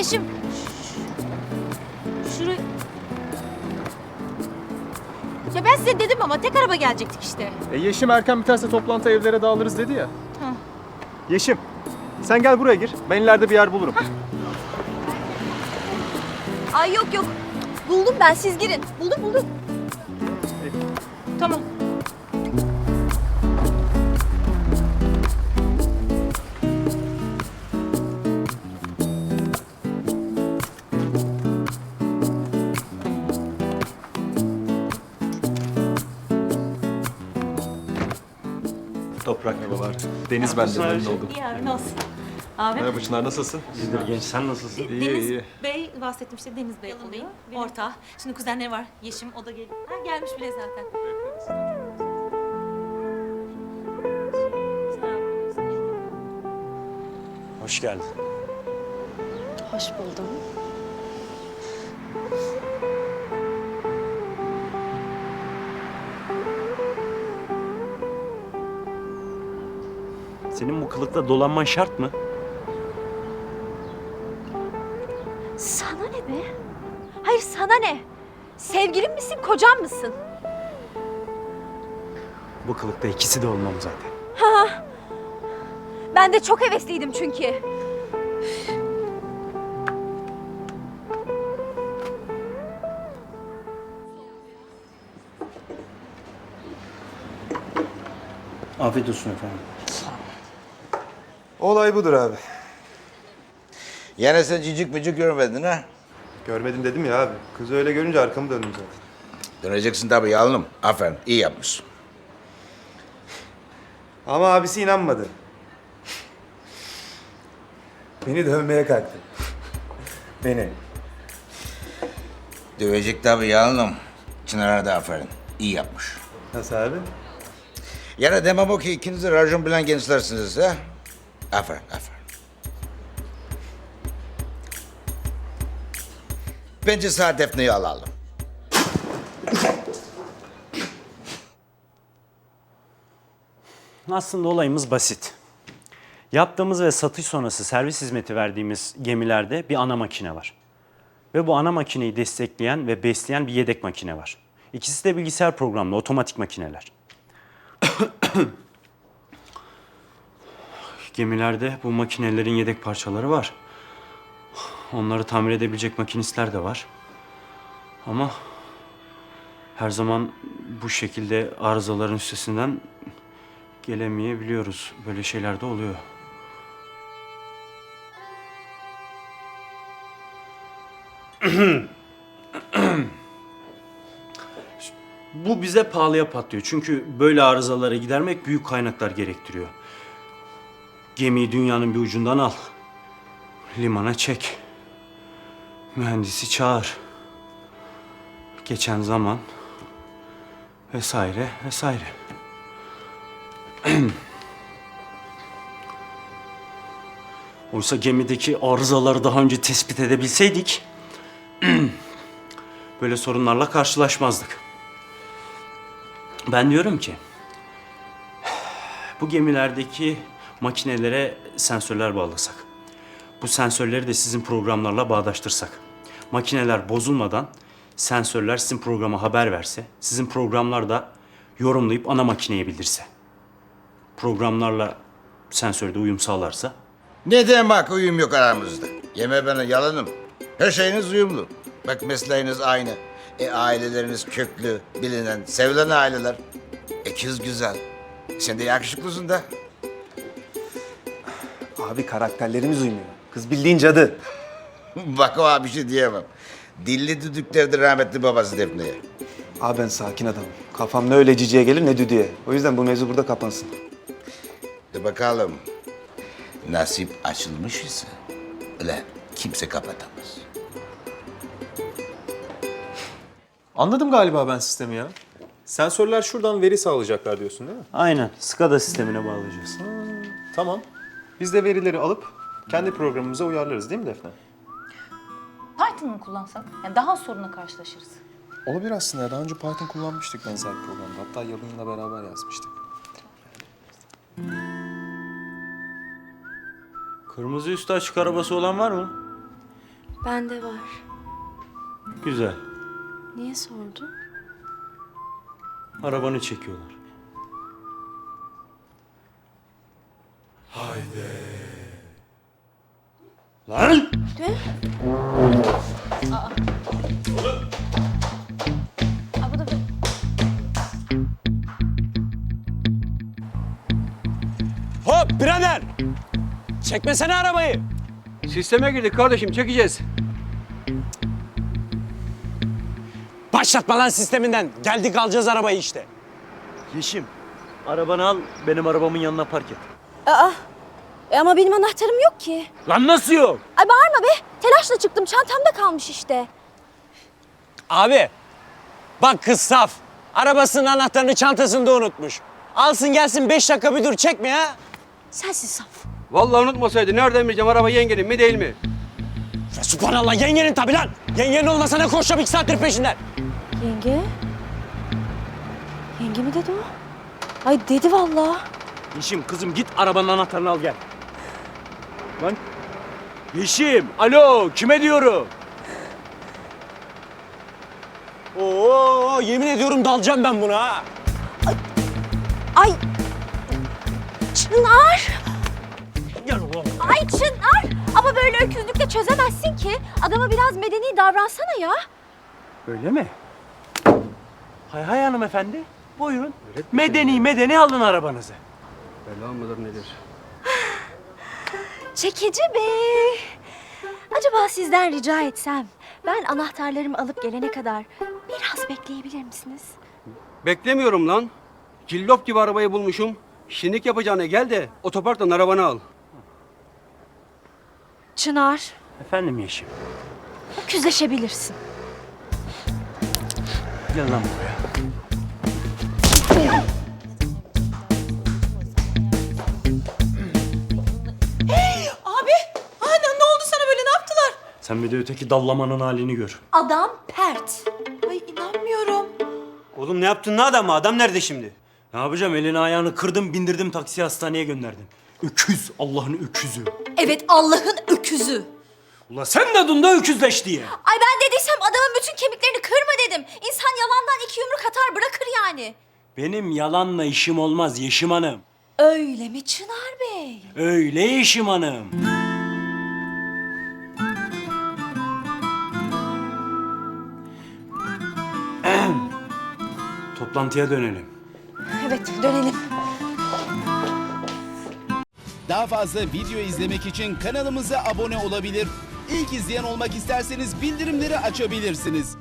Yeşim. Şuraya... Ya ben size dedim ama tek araba gelecektik işte. E Yeşim erken biterse toplantı evlere dağılırız dedi ya. Ha. Yeşim, sen gel buraya gir. Ben ileride bir yer bulurum. Ay yok yok. Buldum ben siz girin. Buldum buldum. Tamam. Toprak merhabalar. Deniz ben de memnun oldum. İyi abi nasıl? Abi. Merhaba Çınar nasılsın? İyidir genç sen nasılsın? İyi Deniz iyi. Bey bahsetmişti. Deniz Bey oluyor. Orta. Şimdi kuzenleri var. Yeşim o da gel. Ha, gelmiş bile zaten. Hoş geldin. Hoş buldum. Senin bu kılıkla dolanman şart mı? Sana ne be? Hayır sana ne? Sevgilin misin, kocan mısın? Bu kılıkta ikisi de olmam zaten. Ben de çok hevesliydim çünkü. Afiyet olsun efendim. Olay budur abi. Yine sen cicik micik görmedin ha? Görmedim dedim ya abi. Kızı öyle görünce arkamı döndüm zaten. Döneceksin tabii yalınım. Aferin, iyi yapmışsın. Ama abisi inanmadı. Beni dövmeye kalktı. Beni. Dövecek tabii yalınım. Çınar'a da aferin, iyi yapmış. Nasıl abi? Yani demem o ki ikiniz de racon bilen gençlersiniz ha? Aferin, aferin. Bence sağ defneyi alalım. Aslında olayımız basit. Yaptığımız ve satış sonrası servis hizmeti verdiğimiz gemilerde bir ana makine var. Ve bu ana makineyi destekleyen ve besleyen bir yedek makine var. İkisi de bilgisayar programlı otomatik makineler. Gemilerde bu makinelerin yedek parçaları var. Onları tamir edebilecek makinistler de var. Ama her zaman bu şekilde arızaların üstesinden gelemeyebiliyoruz. Böyle şeyler de oluyor. Bu bize pahalıya patlıyor. Çünkü böyle arızaları gidermek büyük kaynaklar gerektiriyor. Gemiyi dünyanın bir ucundan al. Limana çek. Mühendisi çağır. Geçen zaman vesaire vesaire. Oysa gemideki arızaları daha önce tespit edebilseydik böyle sorunlarla karşılaşmazdık. Ben diyorum ki bu gemilerdeki makinelere sensörler bağlasak. Bu sensörleri de sizin programlarla bağdaştırsak. Makineler bozulmadan sensörler sizin programa haber verse, sizin programlar da yorumlayıp ana makineye bildirse. Programlarla sensörde uyum sağlarsa Ne demek uyum yok aramızda? Yeme bana yalanım. Her şeyiniz uyumlu. Bak mesleğiniz aynı. E aileleriniz köklü, bilinen, sevilen aileler. E kız güzel. Sen de yakışıklısın da. Abi karakterlerimiz uymuyor. Kız bildiğin cadı. Bak o abi bir şey diyemem. Dilli düdüklerdi rahmetli babası Defne'ye. Abi ben sakin adamım. Kafam ne öyle ciciye gelir ne düdüğe. O yüzden bu mevzu burada kapansın. De bakalım. Nasip açılmış ise öyle kimse kapatamaz. Anladım galiba ben sistemi ya. Sensörler şuradan veri sağlayacaklar diyorsun değil mi? aynen SCADA sistemine bağlayacağız. Tamam. Biz de verileri alıp kendi programımıza uyarlarız değil mi Defne? Python mı kullansak? Yani daha az sorunla karşılaşırız. Olabilir aslında ya. Daha önce Python kullanmıştık benzer bir programda. Hatta Yalın'la beraber yazmıştık. Kırmızı üstü açık arabası olan var mı? Bende var. Güzel. Niye sordun? Arabanı çekiyorlar. Haydi. Lan! De. Aa, bu da Hop birader! Çekmesene arabayı. Sisteme girdik kardeşim çekeceğiz. Başlatma lan sisteminden. Geldik alacağız arabayı işte. Yeşim, arabanı al, benim arabamın yanına park et. Aa, e ama benim anahtarım yok ki. Lan nasıl yok? Ay bağırma be. Telaşla çıktım. Çantamda kalmış işte. Abi, bak kız saf. Arabasının anahtarını çantasında unutmuş. Alsın gelsin beş dakika bir dur çekme ya. Sensin saf. Vallahi unutmasaydı nereden bileceğim araba yengenin mi değil mi? Ya subhanallah yengenin tabi lan. Yengenin olmasa ne koşacağım iki saattir peşinden. Yenge? Yenge mi dedi o? Ay dedi vallahi. Yeşim kızım git arabanın anahtarını al gel. Lan. Yeşim, alo kime diyorum? Oo, yemin ediyorum dalacağım ben buna ha. Ay. Çınar. Gel oğlum. Ay Çınar. Ama böyle öküzlükle çözemezsin ki. Adama biraz medeni davransana ya. Öyle mi? Hay hay hanımefendi. Buyurun. Medeni medeni alın arabanızı. Bela mıdır nedir? Çekici bey. Acaba sizden rica etsem ben anahtarlarımı alıp gelene kadar biraz bekleyebilir misiniz? Beklemiyorum lan. Cillop gibi arabayı bulmuşum. Şinlik yapacağına gel de otoparktan arabanı al. Çınar, Efendim Yeşim. öküzleşebilirsin. Gel lan buraya. Sen bir de öteki dallamanın halini gör. Adam pert. Ay inanmıyorum. Oğlum ne yaptın ne adamı? Adam nerede şimdi? Ne yapacağım? Elini ayağını kırdım, bindirdim taksi hastaneye gönderdim. Öküz, Allah'ın öküzü. Evet Allah'ın öküzü. Ula sen de dunda öküzleş diye. Ay ben dediysem adamın bütün kemiklerini kırma dedim. İnsan yalandan iki yumruk atar bırakır yani. Benim yalanla işim olmaz Yeşim Hanım. Öyle mi Çınar Bey? Öyle Yeşim Hanım. Toplantıya dönelim. Evet dönelim. Daha fazla video izlemek için kanalımıza abone olabilir. İlk izleyen olmak isterseniz bildirimleri açabilirsiniz.